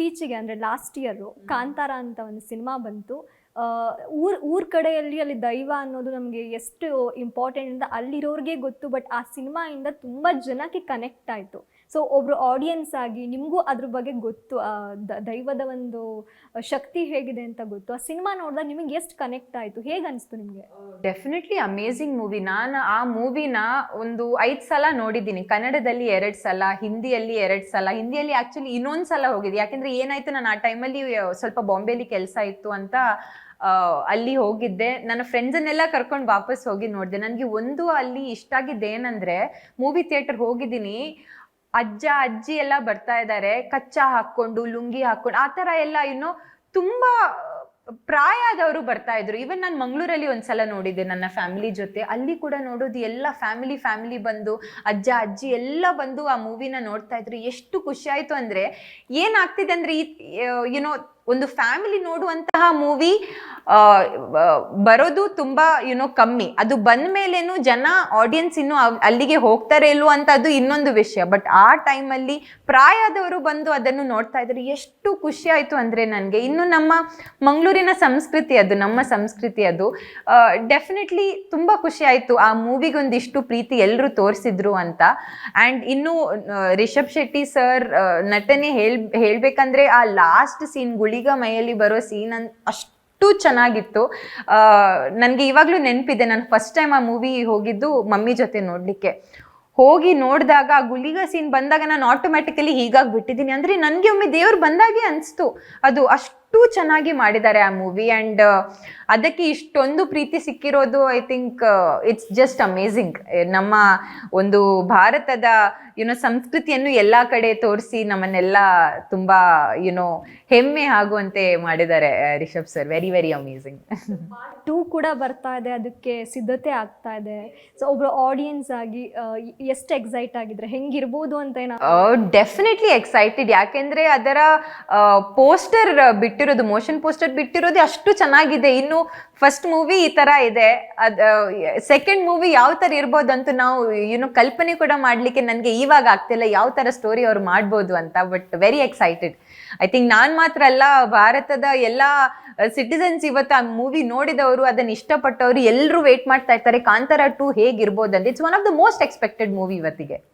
ಇತ್ತೀಚೆಗೆ ಅಂದರೆ last year Kantara ಅಂತ ಒಂದು ಸಿನಿಮಾ ಬಂತು. ಊರ್ ಊರ್ ಕಡೆಯಲ್ಲಿ ಅಲ್ಲಿ ದೈವ ಅನ್ನೋದು ನಮಗೆ ಎಷ್ಟು ಇಂಪಾರ್ಟೆಂಟ್ ಅಂತ ಅಲ್ಲಿರೋರಿಗೆ ಗೊತ್ತು ಬಟ್ ಆ ಸಿನಿಮಾಯಿಂದ ತುಂಬ ಜನಕ್ಕೆ ಕನೆಕ್ಟ್ ಆಯಿತು. ಸೊ ಒಬ್ರು ಆಡಿಯನ್ಸ್ ಆಗಿ ನಿಮಗೂ ಅದ್ರ ಬಗ್ಗೆ ಗೊತ್ತು ದೈವದ ಒಂದು ಶಕ್ತಿ ಹೇಗಿದೆ ಅಂತ ಗೊತ್ತು. ಆ ಸಿನಿಮಾ ನೋಡಿದಾಗ ನಿಮಗೆ ಎಷ್ಟು ಕನೆಕ್ಟ್ ಆಯಿತು? ಹೇಗೆ ಅನಿಸ್ತು ನಿಮಗೆ? ಡೆಫಿನೆಟ್ಲಿ ಅಮೇಝಿಂಗ್ ಮೂವಿ ನಾನು ಆ ಮೂವಿನ ಒಂದು ಐದು ಸಲ ನೋಡಿದ್ದೀನಿ. ಕನ್ನಡದಲ್ಲಿ ಎರಡು ಸಲ, ಹಿಂದಿಯಲ್ಲಿ ಎರಡು ಸಲ. ಹಿಂದಿಯಲ್ಲಿ ಆ್ಯಕ್ಚುಲಿ ಇನ್ನೊಂದು ಸಲ ಹೋಗಿದ್ದೆ. ಯಾಕೆಂದರೆ ಏನಾಯಿತು, ನಾನು ಆ ಟೈಮಲ್ಲಿ ಸ್ವಲ್ಪ ಬಾಂಬೆಲಿ ಕೆಲಸ ಇತ್ತು ಅಂತ ಅಲ್ಲಿ ಹೋಗಿದ್ದೆ. ನನ್ನ ಫ್ರೆಂಡ್ಸನ್ನೆಲ್ಲ ಕರ್ಕೊಂಡು ವಾಪಸ್ ಹೋಗಿ ನೋಡಿದೆ. ನನಗೆ ಒಂದು ಅಲ್ಲಿ ಇಷ್ಟ ಆಗಿದ್ದೇನೆಂದರೆ ಮೂವಿ ಥಿಯೇಟರ್ ಹೋಗಿದ್ದೀನಿ. ಅಜ್ಜ, ಅಜ್ಜಿ ಎಲ್ಲ ಬರ್ತಾ ಇದ್ದಾರೆ ಕಚ್ಚಾ ಹಾಕೊಂಡು ಲುಂಗಿ ಹಾಕೊಂಡು ಆ ಥರ ಎಲ್ಲ ಇನ್ನು ತುಂಬಾ ಪ್ರಾಯ ಆದವರು ಬರ್ತಾ ಇದ್ರು. ಈವನ್ ನಾನು ಮಂಗಳೂರಲ್ಲಿ ಒಂದ್ಸಲ ನೋಡಿದ್ದೆ ನನ್ನ ಫ್ಯಾಮಿಲಿ ಜೊತೆ. ಅಲ್ಲಿ ಕೂಡ ನೋಡೋದು ಎಲ್ಲ ಫ್ಯಾಮಿಲಿ ಫ್ಯಾಮಿಲಿ ಬಂದು, ಅಜ್ಜ, ಅಜ್ಜಿ ಎಲ್ಲ ಬಂದು ಆ ಮೂವಿನ ನೋಡ್ತಾ ಇದ್ರು. ಎಷ್ಟು ಖುಷಿ ಆಯ್ತು ಅಂದ್ರೆ ಏನಾಗ್ತಿದೆ ಅಂದ್ರೆ ಈ ಯುನೋ ಒಂದು ಫ್ಯಾಮಿಲಿ ನೋಡುವಂತಹ ಮೂವಿ ಬರೋದು ತುಂಬಾ ಯುನೋ ಕಮ್ಮಿ. ಅದು ಬಂದ ಮೇಲೇನು ಜನ ಆಡಿಯನ್ಸ್ ಇನ್ನು ಅಲ್ಲಿಗೆ ಹೋಗ್ತಾರೆ ಇಲ್ವೋ ಅಂತ ಅದು ಇನ್ನೊಂದು ವಿಷಯ. ಬಟ್ ಆ ಟೈಮಲ್ಲಿ ಪ್ರಾಯದವರು ಬಂದು ಅದನ್ನು ನೋಡ್ತಾ ಇದ್ರು ಎಷ್ಟು ಖುಷಿ ಆಯ್ತು ಅಂದ್ರೆ ನನಗೆ. ಇನ್ನು ನಮ್ಮ ಮಂಗಳೂರಿನ ಸಂಸ್ಕೃತಿ ಅದು, ನಮ್ಮ ಸಂಸ್ಕೃತಿ ಅದು. ಡೆಫಿನೆಟ್ಲಿ ತುಂಬಾ ಖುಷಿ ಆಯ್ತು ಆ ಮೂವಿಗೊಂದಿಷ್ಟು ಪ್ರೀತಿ ಎಲ್ಲರೂ ತೋರಿಸಿದ್ರು ಅಂತ. ಆ್ಯಂಡ್ ಇನ್ನು ರಿಷಬ್ ಶೆಟ್ಟಿ ಸರ್ ನಟನೆ ಹೇಳ್ ಹೇಳ್ಬೇಕಂದ್ರೆ ಆ ಲಾಸ್ಟ್ ಸೀನ್ ಗುಳಿಗ ಮೈಯಲ್ಲಿ ಬರೋ ಸೀನ್ ಅನ್ ಅಷ್ಟು ಚೆನ್ನಾಗಿತ್ತು. ನನಗೆ ಇವಾಗಲೂ ನೆನಪಿದೆ, ನಾನು ಫಸ್ಟ್ ಟೈಮ್ ಆ ಮೂವಿ ಹೋಗಿದ್ದು ಮಮ್ಮಿ ಜೊತೆ ನೋಡಲಿಕ್ಕೆ. ಹೋಗಿ ನೋಡಿದಾಗ ಆ ಗುಳಿಗ ಸೀನ್ ಬಂದಾಗ ನಾನು ಆಟೋಮ್ಯಾಟಿಕಲಿ ಹೀಗಾಗಿ ಬಿಟ್ಟಿದ್ದೀನಿ. ಅಂದರೆ ನನಗೆ ಒಮ್ಮೆ ದೇವ್ರು ಬಂದಾಗೆ ಅನಿಸ್ತು. ಅದು ಅಷ್ಟು ಚೆನ್ನಾಗಿ ಮಾಡಿದ್ದಾರೆ ಆ ಮೂವಿ ಆ್ಯಂಡ್ ಅದಕ್ಕೆ ಇಷ್ಟೊಂದು ಪ್ರೀತಿ ಸಿಕ್ಕಿರೋದು I think it's just amazing ನಮ್ಮ ಒಂದು ಭಾರತದ ಯುನೋ ಸಂಸ್ಕೃತಿಯನ್ನು ಎಲ್ಲ ಕಡೆ ತೋರಿಸಿ ನಮ್ಮನ್ನೆಲ್ಲ ತುಂಬ ಯುನೋ ಹೆಮ್ಮೆ ಆಗುವಂತೆ ಮಾಡಿದ್ದಾರೆ Rishab sir very very amazing two ಕೂಡ ಬರ್ತಾ ಇದೆ ಅದಕ್ಕೆ ಸಿದ್ಧತೆ ಆಗ್ತಾ ಇದೆ. ಸೊ ಒಬ್ರು ಆಡಿಯನ್ಸ್ ಆಗಿ ಎಷ್ಟು ಎಕ್ಸೈಟ್ ಆಗಿದ್ರೆ ಹೆಂಗಿರ್ಬೋದು ಅಂತ ಏನೋ ಡೆಫಿನೆಟ್ಲಿ ಎಕ್ಸೈಟೆಡ್ ಯಾಕೆಂದ್ರೆ ಅದರ ಪೋಸ್ಟರ್ ಬಿಟ್ಟಿರೋದು ಮೋಷನ್ ಪೋಸ್ಟರ್ ಬಿಟ್ಟಿರೋದು ಅಷ್ಟು ಚೆನ್ನಾಗಿದೆ. ಇನ್ನು ಫಸ್ಟ್ ಮೂವಿ ಈ ತರ ಇದೆ. ಅದ್ ಸೆಕೆಂಡ್ ಮೂವಿ ಯಾವ ತರ ಇರ್ಬೋದು ಅಂತ ನಾವು ಏನು ಕಲ್ಪನೆ ಕೂಡ ಮಾಡ್ಲಿಕ್ಕೆ ನನಗೆ ಇವಾಗ ಆಗ್ತಿಲ್ಲ ಯಾವ ತರ ಸ್ಟೋರಿ ಅವ್ರು ಮಾಡ್ಬೋದು ಅಂತ but very excited I think ನಾನು ಮಾತ್ರ ಅಲ್ಲ, ಭಾರತದ ಎಲ್ಲ ಸಿಟಿಸನ್ಸ್ ಇವತ್ತು ಆ ಮೂವಿ ನೋಡಿದವರು, ಅದನ್ನ ಇಷ್ಟಪಟ್ಟವರು ಎಲ್ಲರೂ ವೇಟ್ ಮಾಡ್ತಾ ಇರ್ತಾರೆ. ಕಾಂತಾರ ಟು ಹೇಗಿರ್ಬೋದು ಅಂತ it's one of the most expected movie ಇವತ್ತಿಗೆ.